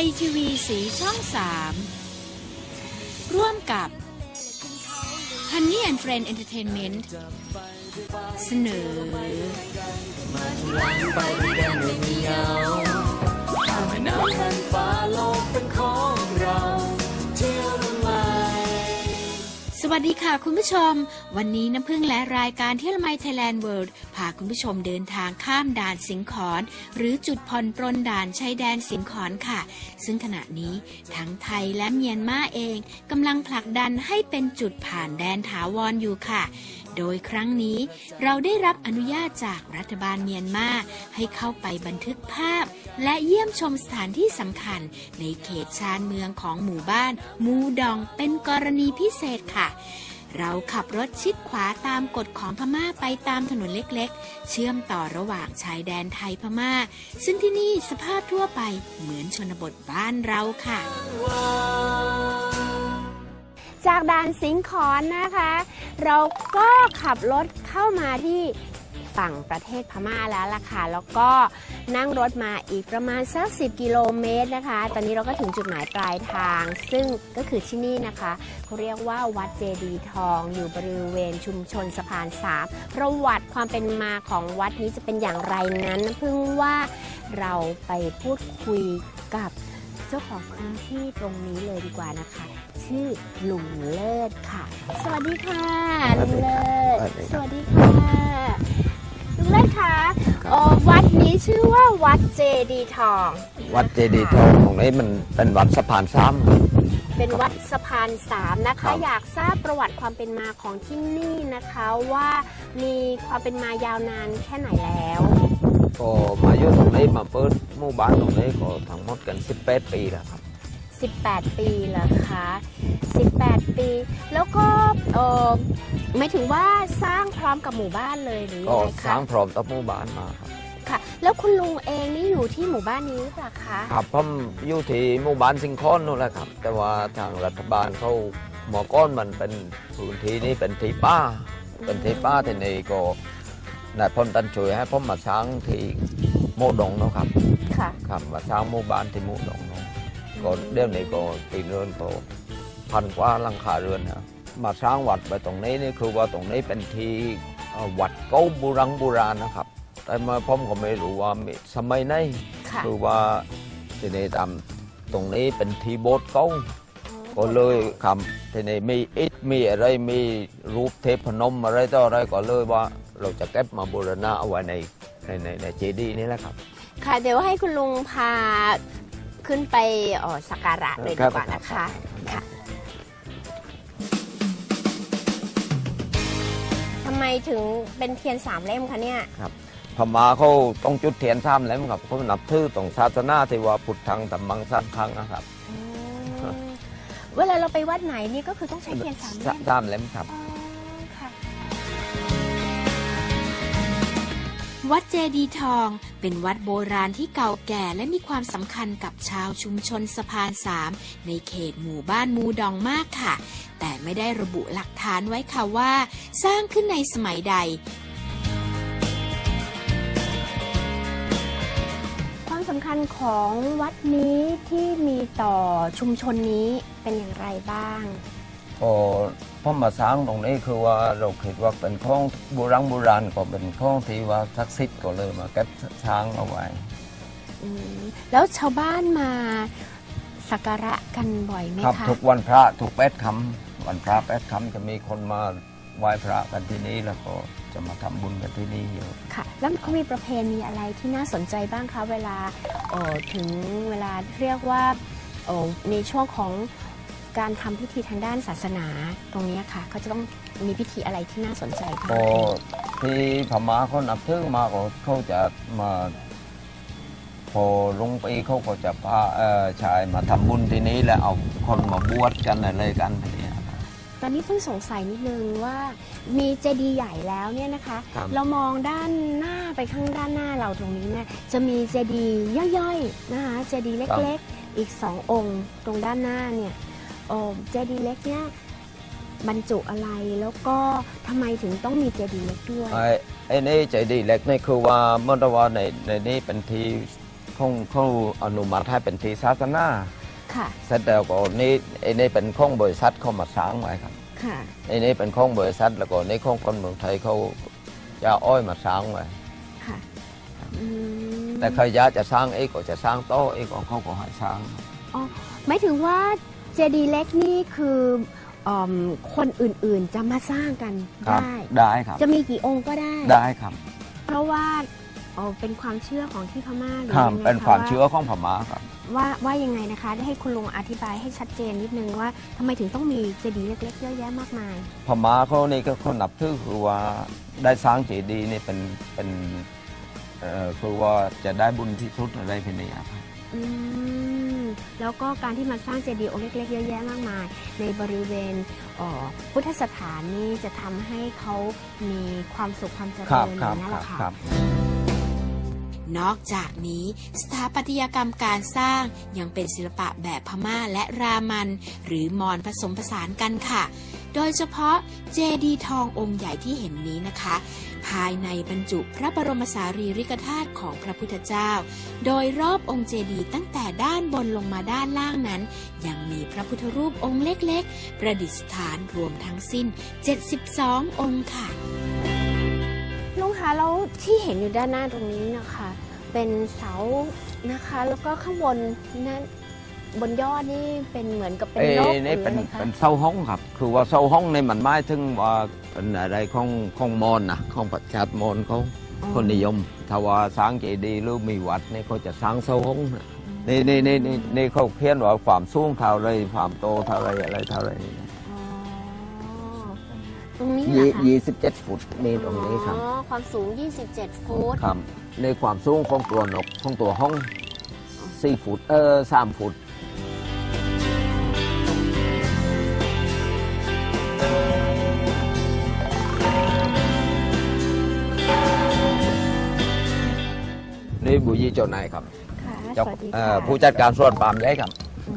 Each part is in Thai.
ยทีวีสีช่องสามร่วมกับ Honey and Friend Entertainment เสนอไปด้วยกันไม่มีเหงาทำให้น้ำทันฟ้าโลกเป็นของ วัสดีค่ะคุณผู้ชม วันนี้น้ำพึ่งและรายการเที่ยวไมไทยแลนด์เวิลด์พาคุณผู้ชมเดินทางข้ามด่านสิงขอน หรือจุดผ่อนปรนด่านชายแดนสิงขอนค่ะ ซึ่งขณะนี้ทั้งไทยและเมียนมาเองกำลังผลักดันให้เป็นจุดผ่านแดนถาวรอยู่ค่ะ โดยครั้งนี้เราได้รับอนุญาตจากรัฐบาลเมียนมาให้เข้าไปบันทึกภาพ และเยี่ยมชมสถานที่สำคัญ ในเขตชานเมืองของหมู่บ้าน มูดองเป็นกรณีพิเศษค่ะเราขับรถชิดขวาตามกฎของพม่าไปตามถนนเล็กๆ เชื่อมต่อระหว่างชายแดนไทยพม่า ซึ่งที่นี่สภาพทั่วไปเหมือนชนบทบ้านเราค่ะ จากด่านสิงขอนนะคะ เราก็ขับรถเข้ามาที่ฝั่งประเทศพม่าแล้วล่ะค่ะ แล้วก็นั่งรถมาอีกประมาณสัก 10 กิโลเมตรนะคะ ตอนนี้เราก็ถึงจุดหมายปลายทาง ซึ่งก็คือที่นี่นะคะเขาเรียกว่าวัดเจดีทองอยู่บริเวณชุมชนสะพานสามประวัติความเป็นมาของวัดนี้จะเป็นอย่างไรนั้นน้ำพึ่งว่าเราไปพูดคุยกับเจ้าของพื้นที่ตรงนี้เลยดีกว่านะคะ ชื่อลุงเลิศค่ะ สวัสดีค่ะลุงเลิศสวัสดีสครับวัสดีค่ะลุงเลิศคะเอ่อวัดนี้ชื่อว่าวัดเจดีย์ทอง วัดเจดีย์ทองตรงนี้มันเป็นวัดสะพานซ้ำครับเป็นวัดสะพานสามนะครัคะบอยากทราบประวัติความเป็นมาของที่นี่นะคะว่ามีความเป็นมายาวนานแค่ไหนแล้วก็มาอยู่ตรงนี้มาเปิดหมู่บ้านตรงนี้ก็ทั้งหมดกัน 18 ปีแล้วครับ 18 ปีเหรอคะ 18 ปี แล้วก็เออไม่ถึงว่าสร้างพร้อมกับหมู่บ้านเลยหรือก็ยังไงสร้าคะงพร้อมกับหมู่บ้านมาครับค่ะ แล้วคุณลุงเองนี่อยู่ที่หมู่บ้านนี้หรือเปล่าคะครับผมอยู่ที่หมู่บ้านสิงคอนนู่นแหละครับ แต่ว่าทางรัฐบาลเขาหมอก้อนมันเป็นพื้นที่นี้เป็นที่ป้า เป็นที่ป้าที่นี่ก็นายพลตันช่วยให้ผมมาสร้างที่โมดงเนาะครับค่ะ ครับมาสร้างหมู่บ้านที่โมดงเนาะ ก็เดี๋ยวนี้ก็ตีเรือนก็พันกว่าหลังคาเรือนนะมาสร้างวัดไปตรงนี้นี่คือว่าตรงนี้เป็นที่เอ่อวัดเก่าโบราณโบราณนะครับ แต่มาผมก็ไม่รู้ว่ามีสมัยไหนค่ะคือว่าที่นี่ทำตรงนี้เป็นที่โบสถ์เก่าก็เลยคำที่นี่มีอิฐมีอะไรมีรูปเทพนมอะไรต่ออะไรก็เลยว่าเราจะเก็บมาบูรณะเอาไว้ในในในในเจดีย์นี่แหละครับ ค่ะเดี๋ยวให้คุณลุงพา ขึ้นไปเอ่อสักการะเลยดีกว่านะคะค่ะทำไมถึงเป็นเทียนสามเล่มคะเนี่ยพม่าเขาต้องจุดเทียนซ้ำแล้วครับเขานับถือตรงศาสนาที่ว่าพุทธังธรรมังสังฆังนะครับเวลาเราไปวัดไหนนี่ก็คือต้องใช้เทียนสามเล่มสามเล่มครับ วัดเจดีย์ทอง เป็นวัดโบราณที่เก่าแก่และมีความสำคัญกับชาวชุมชนสะพานสามในเขตหมู่บ้านมูดองมากค่ะ แต่ไม่ได้ระบุหลักฐานไว้ค่ะว่า สร้างขึ้นในสมัยใดความสำคัญของวัดนี้ที่มีต่อชุมชนนี้เป็นอย่างไรบ้าง ก็ ผมมาสร้างตรงนี้คือว่าเราคิดว่าเป็นของโบราณโบราณก็เป็นของที่ว่าศักดิ์สิทธิ์ก็เลยมาเก็บช้างเอาไว้ อืมแล้วชาวบ้านมาสักการะกันบ่อยไหมครับคะทุกวันพระทุกแปดคำวันพระแปดคำจะมีคนมาไหว้พระกันที่นี่แล้วก็จะมาทำบุญกันที่นี่เยอะค่ะ แล้วเขามีประเพณีอะไรที่น่าสนใจบ้างคะเวลาเอ่อถึงเวลาเรียกว่าเอ่อในช่วงของ การทำพิธีทางด้านศาสนาตรงเนี้ยค่ะเขาจะต้องมีพิธีอะไรที่น่าสนใจบ้างก็ที่พม่าเขานับถือมาก็เขาจะมาพอลงปีเขาก็จะพาเอ่อชายมาทำบุญที่นี้แล้วเอาคนมาบวชกันอะไรกันทีนี้ครับ ตอนนี้เพิ่งสงสัยนิดนึงว่ามีเจดีย์ใหญ่แล้วเนี่ยนะคะ ครับ เรามองด้านหน้าไปข้างด้านหน้าเราตรงนี้เนี่ยจะมีเจดีย์ย่อยๆนะคะเจดีย์เล็กๆ อีกสององค์ตรงด้านหน้าเนี่ย เอ่อเจดีย์เล็กเนี่ยบรรจุอะไรแล้วก็ทำไมถึงต้องมีเจดีย์เล็กด้วย ไอ้ไอ้นี่ใจดีเล็กนี่คือว่าเมื่อว่าในในนี้เป็นที่เขาเขาอนุมัติให้เป็นที่ศาสนาค่ะ เสร็จแล้วก็นี่ไอ้นี่เป็นของบริษัทเขามาสร้างไว้ครับค่ะ ไอ้นี่เป็นของบริษัทแล้วก็นี่ของคนเมืองไทยเขาจะเอาอ้อยมาสร้างไว้ ค่ะอืมแต่ใครอยากจะสร้างเองก็จะสร้างโต๊ะเองของเขาก็ให้สร้างหมายถึงว่า เจดีย์เล็กนี่คืออมคนอื่นๆจะมาสร้างกันครับ ได้ ได้ครับ จะมีกี่องค์ก็ได้ ได้ครับเพราะว่าอ๋อเป็นความเชื่อของที่พม่าหรือครับยังไงเป็นความะเชื่อของพม่าครับ ว่าว่ายังไงนะคะ ได้ให้คุณลุงอธิบายให้ชัดเจนนิดนึงว่าทำไมถึงต้องมีเจดีย์เล็กๆเยอะแยะมากมาย พม่าเขานี่ก็เขานับถือคือว่าได้สร้างเจดีย์นี่เป็นเป็นเอ่อคือว่าจะได้บุญที่สุดอะไรพวกนี้ครับ อืม แล้วก็การที่มาสร้างเจดีย์องค์เล็กๆเยอะแยะมากมาย ในบริเวณเอ่อพุทธสถานนี่จะทำให้เขามีความสุขความเจคริรับญอครัย่าบงนั้นคแหรับละค่ะครับนอกจากนี้สถาปัตยกรรมการสร้างยังเป็นศิลปะแบบพม่าและรามัน หรือมอญผสมผสานกันค่ะ โดยเฉพาะเจดีย์ทององค์ใหญ่ที่เห็นนี้นะคะ ภายในบรรจุพระบรมสารีริกธาตุของพระพุทธเจ้า โดยรอบองค์เจดีย์ตั้งแต่ด้านบนลงมาด้านล่างนั้น ยังมีพระพุทธรูปองค์เล็กๆ ประดิษฐานรวมทั้งสิ้น 72 องค์ค่ะลุงคะแล้วที่เห็นอยู่ด้านหน้าตรงนี้นะคะ เป็นเสานะคะ แล้วก็ข้างบนนั้น บนยอดนี่เป็นเหมือนกับเป็นเอ้นกนี่หรือเป็นอะไรคะเป็นเสาห้องครับ คือว่าเสาห้องนี่มันหมายถึงว่าเป็นอะไรของของมอญนะของประชาติมอญเขาอ๋อคนนิยมถ้าว่าสร้างเจดีย์หรือมีวัดนี่เขาจะสร้างเสาห้องนะนี่นี่นี่นี่นี่เขาเขียนว่าความสูงเท่าไรความโตเท่าไรอะไรเท่าไรนี่อ๋อตรงนี้เหรยี่อคะยี่สิบเจ็ดฟุตนี่ตรงนี้ครับอ๋อความสูง 27 ฟุต ครับในความสูงของตัวนกของตัวห้องสี่ฟุตเออสามฟุต เจ้านายครับค่ะเจ้าสวัสดีเอ่ค่ะอผู้จัดการสวนปาล์มใหญ่ครับ อื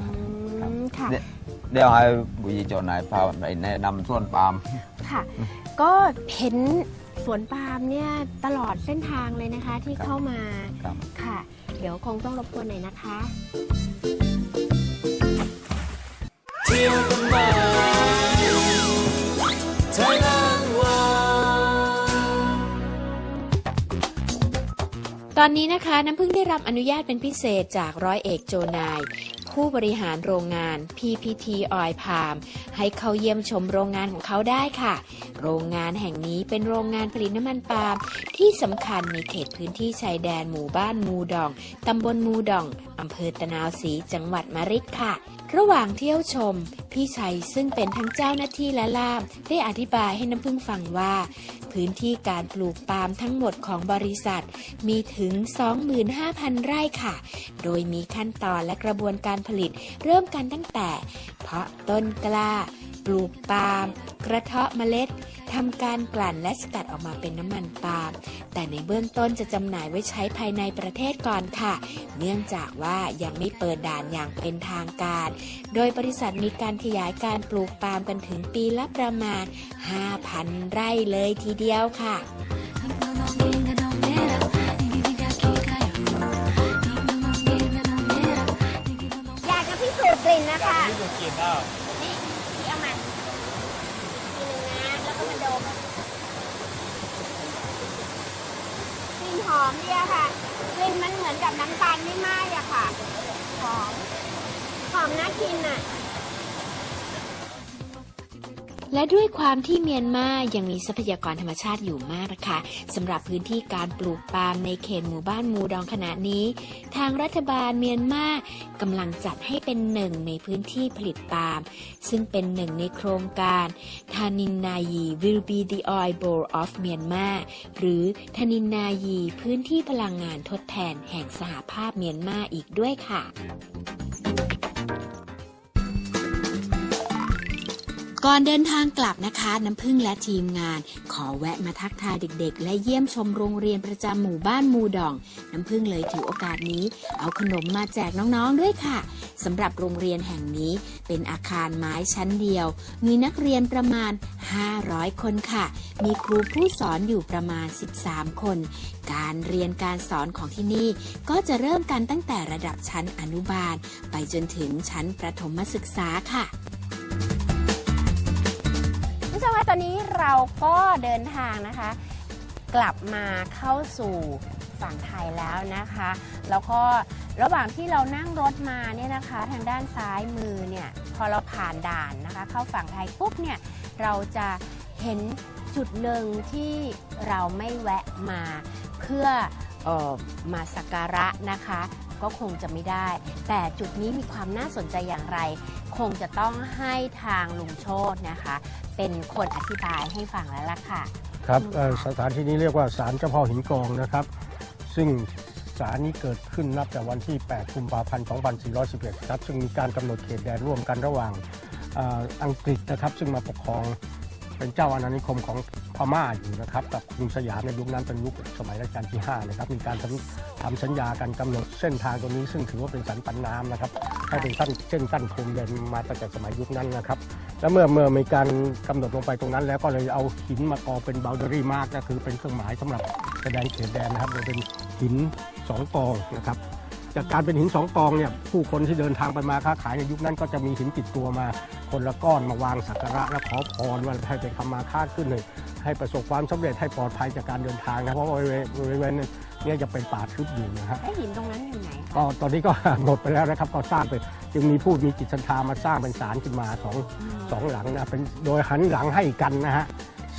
มค่ะเนี่ยเดี๋ยวให้บุยีเจ้านายพาไปแนะนำสวนปาล์ม ค่ะ ก็เห็นสวนปาล์มเนี่ยตลอดเส้นทางเลยนะคะที่ครับเข้ามาครับ ค่ะ เดี๋ยวคงต้องรบกวนหน่อยนะคะเตอนนี้นะคะน้ำพึ่งได้รับอนุญาตเป็นพิเศษจากร้อยเอกโจนาย ผู้บริหารโรงงาน PPT Oil Palm ให้เขาเยี่ยมชมโรงงานของเขาได้ค่ะ โรงงานแห่งนี้เป็นโรงงานผลิตน้ำมันปาล์มที่สำคัญในเขตพื้นที่ชายแดนหมู่บ้านมูดองตำบลมูดองอำเภอตะนาวศรีจังหวัดมะริดค่ะ ระหว่างเที่ยวชม พี่ชัยซึ่งเป็นทั้งเจ้าหน้าที่และล่าม ได้อธิบายให้น้ำพึ่งฟังว่า พื้นที่การปลูกปาล์มทั้งหมดของบริษัท มีถึง 25,000 ไร่ค่ะ โดยมีขั้นตอนและกระบวนการผลิตเริ่มกันตั้งแต่ เพาะต้นกล้า ปลูกปาล์มกระเทาะเมล็ดทำการกลั่นและสกัดออกมาเป็นน้ำมันปาล์มแต่ในเบื้องต้นจะจำหน่ายไว้ใช้ภายในประเทศก่อนค่ะ เนื่องจากว่ายังไม่เปิดด่านอย่างเป็นทางการ โดยบริษัทมีการขยายการปลูกปาล์มกันถึงปีละประมาณ 5,000 ไร่เลยทีเดียวค่ะอยากจะพิสูจน์กลิ่นนะคะพิสูจน์กลิ่นแล้วนี่พี่เอามาทีหนึ่งนะแล้วก็มาดมกลิ่นห อมเนี่ยค่ะกลิ่นมันเหมือนกับน้ำตาลไม่ไหม้อะค่ะ หอม หอมน่ากินอะ และด้วยความที่เมียนมายังมีทรัพยากรธรรมชาติอยู่มากนะคะสำหรับพื้นที่การปลูกปาล์มในเขตหมู่บ้านมูดองขณะนี้ ทางรัฐบาลเมียนมากำลังจัดให้เป็นหนึ่งในพื้นที่ผลิตปาล์มซึ่งเป็นหนึ่งในโครงการทานินนายี will be the oil bowl of Myanmar หรือทานินนายีพื้นที่พลังงานทดแทนแห่งสหภาพเมียนมาอีกด้วยค่ะ ก่อนเดินทางกลับนะคะ น้ำพึ่งและทีมงาน ขอแวะมาทักทายเด็ก ๆ และเยี่ยมชมโรงเรียนประจำหมู่บ้านมูดอง น้ำพึ่งเลยถือโอกาสนี้ เอาขนมมาแจกน้องๆด้วยค่ะสำหรับโรงเรียนแห่งนี้เป็นอาคารไม้ชั้นเดียว มีนักเรียนประมาณ 500 คนค่ะ มีครูผู้สอนอยู่ประมาณ 13 คน การเรียนการสอนของที่นี่ ก็จะเริ่มกันตั้งแต่ระดับชั้นอนุบาล ไปจนถึงชั้นประถมศึกษาค่ะ ผู้ชมคะตอนนี้เราก็เดินทางนะคะ กลับมาเข้าสู่ฝั่งไทยแล้วนะคะ แล้วก็ระหว่างที่เรานั่งรถมาเนี่ยนะคะ ทางด้านซ้ายมือเนี่ยพอเราผ่านด่านนะคะ เข้าฝั่งไทยปุ๊บเนี่ยเราจะเห็นจุดหนึ่งที่เราไม่แวะมาเพื่อออมาสักการะนะคะ ก็คงจะไม่ได้ แต่จุดนี้มีความน่าสนใจอย่างไร คงจะต้องให้ทางลุงโชตนะคะ เป็นคนอธิบายให้ฟังแล้วล่ะค่ะ ครับเอ่อสถานที่นี้เรียกว่าศาลเจ้าพ่อหินกองนะครับ ซึ่งศาลนี้เกิดขึ้นนับจากวันที่ 8 กุมภาพันธ์ 2411 ครับ ซึ่งมีการกำหนดเขตแดนร่วมกันระหว่างเอ่ออังกฤษนะครับ ซึ่งมาปกครอง เป็นเจ้าอาณานิคมของพม่าอยู่นะครับกับกรุงสยามในยุคนั้นเป็นยุคสมัยรัชกาลที่5นะครับมีการทำทำสัญญากันกำหนดเส้นทางตรงนี้ ซึ่งถือว่าเป็นสันปันน้ำนะครับให้เป็นเส้นเส้นกั้นพรมแดนมาตั้งแต่สมัยยุคนั้นนะครับแล้วเมื่อเมื่อมีการกำหนดลงไปตรงนั้น แล้วก็เลยเอาหินมากอเป็นบ o ลเดอรี่มาร์กก็คือเป็นเครื่องหมายสำหรับแสดงเขตแดนนะครับโดยเป็นหินสองกองนะครับ จากการเป็นหินสองกองเนี่ยผู้คนที่เดินทางไปมาค้าขายในยุคนั้นก็จะมีหินติดตัวมา คนละก้อนมาวางสักการะและขอพรว่าให้เป็นคำมาค้าขึ้นเลยให้ประสบความสำเร็จให้ปลอดภัยจากการเดินทางนะเพราะว่าบริเวณบริเวณนั้นเนี่ยจะเป็นป่าทึบอยู่นะฮะไอ้หินตรงนั้นอยู่ไหนคะก็ตอนนี้ก็หมดไปแล้วนะครับก็สร้างไปจึงมีผู้มีจิตศรัทธามาสร้างเป็นศาลขึ้นมาสองสองหลังนะเป็นโดยหันหลังให้กันนะฮะ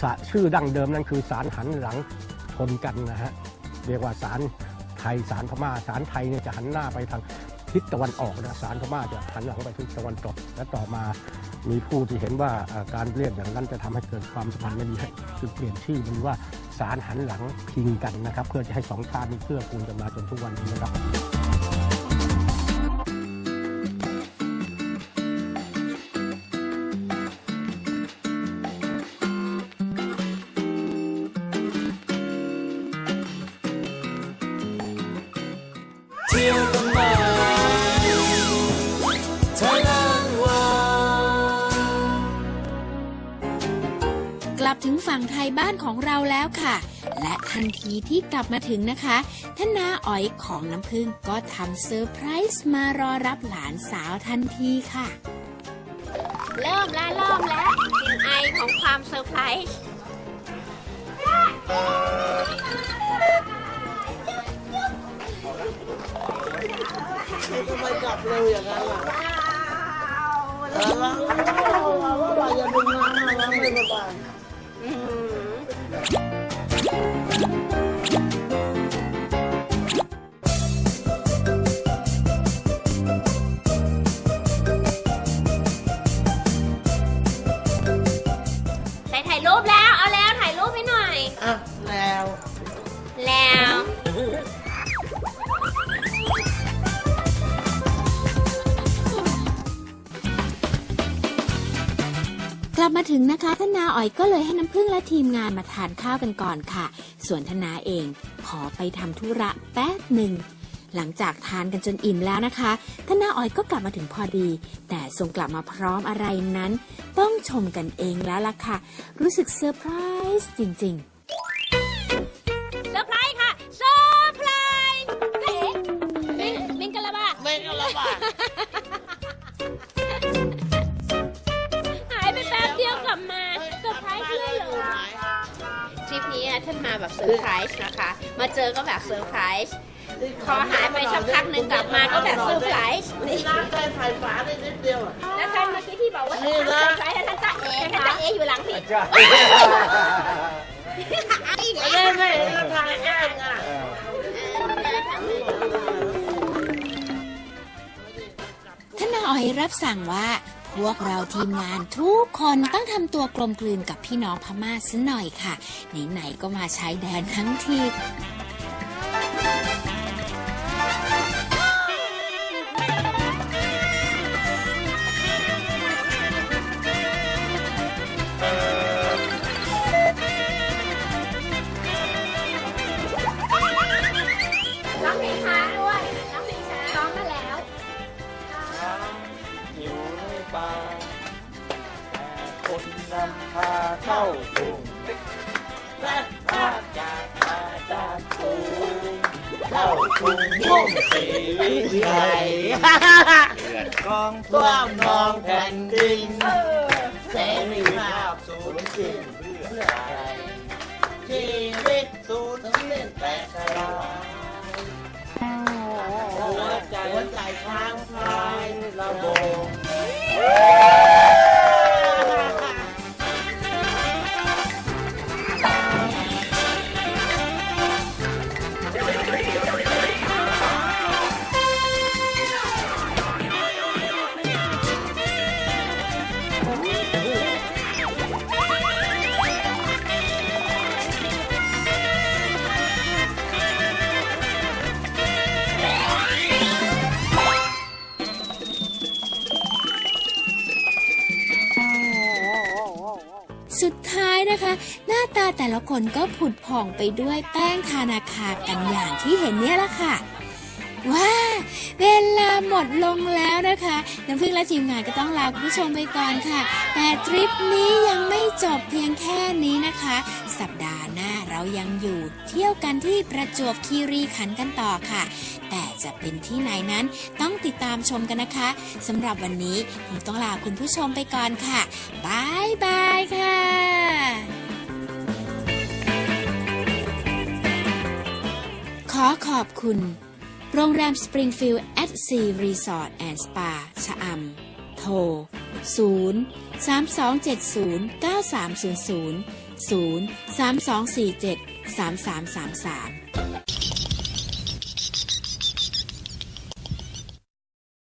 ศาชื่อดั้งเดิมนั่นคือศาลหันหลังชนกันนะฮะเรียกว่าศาล ไทยสารพม่าสารไทยเนี่ยจะหันหน้าไปทางทิศตะวันออกนะสารพม่าจะหันหลังไปทิศตะวันตก และต่อมามีผู้ที่เห็นว่าการเรียกอย่างนั้นจะทำให้เกิดความสัมพันธ์ไม่ดีจึงเปลี่ยนชื่อเป็นว่าสารหันหลังพิงกันนะครับ เพื่อจะให้สองชาตินี้เพื่อกูลกันมาจนทุกวันนี้นะครับ ถึงฝั่งไทยบ้านของเราแล้วค่ะ และทันทีที่กลับมาถึงนะคะท่านนาอ๋อยของน้ำพึ่งก็ทำเซอร์ไพรส์มารอรับหลานสาวทันทีค่ะ เริ่มแล้วเริ่มแล้วกลิ่นไอของความเซอร์ไพรส์ทำไมกลับเร็วอย่างนั้นล่ะแล้วว่าอย่าดึงงานนะไม่สบาย ถ่ายถ่ายรูปแล้ว เอาแล้วถ่ายรูปให้หน่อย อะแล้ว แล้ว กลับมาถึงนะคะท่านนาอ๋อยก็เลยให้น้ำพึ่งและทีมงานมาทานข้าวกันก่อนค่ะ ส่วนท่านนาเองขอไปทำธุระแป๊บหนึ่งหลังจากทานกันจนอิ่มแล้วนะคะท่านนาอ๋อยก็กลับมาถึงพอดี แต่ทรงกลับมาพร้อมอะไรนั้น ต้องชมกันเองแล้วล่ะค่ะ รู้สึกเซอร์ไพรส์จริงๆ แบบเซอร์ไพรส์นะคะ มาเจอก็แบบเซอร์ไพรส์พอหายไปสักพักหนึ่งกลับมาก็แบบเซอร์ไพรส์นี่น้ำใส่ไฟฟ้าได้นิดเดียวอะแล้วท่านเมื่อกี้ที่บอกว่านี่ท่านนะเซอร์ไพรส์ท่านจะเอท่านจะเออยู่หลังพี่ไม่ได้ไม่เห็นทางแก้งอะท่านนาอ๋อยรับสั่งว่าพ วกเราทีมงานทุกคนต้องทำตัวกลมกลืนกับพี่น้องพม่าซะหน่อยค่ะ ไหนๆก็มาใช้แดนทั้งที อดกองท่วมนองแผ่น สุดท้ายนะคะ หน้าตาแต่ละคนก็ผุดผ่องไปด้วยแป้งทานาคากันอย่างที่เห็นเนี่ยแหละค่ะว้าเวลาหมดลงแล้วนะคะ น้ำพึ่งและทีมงานก็ต้องลาคุณผู้ชมไปก่อนค่ะ แต่ทริปนี้ยังไม่จบเพียงแค่นี้นะคะ เรายังอยู่เที่ยวกันที่ประจวบคีรีขันธ์กันต่อค่ะ แต่จะเป็นที่ไหนนั้นต้องติดตามชมกันนะคะสำหรับวันนี้ผมต้องลาคุณผู้ชมไปก่อนค่ะบายบายค่ะขอขอบคุณ โรงแรม Springfield at Sea Resort and Spa ชะอำโทร 0 3270 9 3 0 0 3247 3333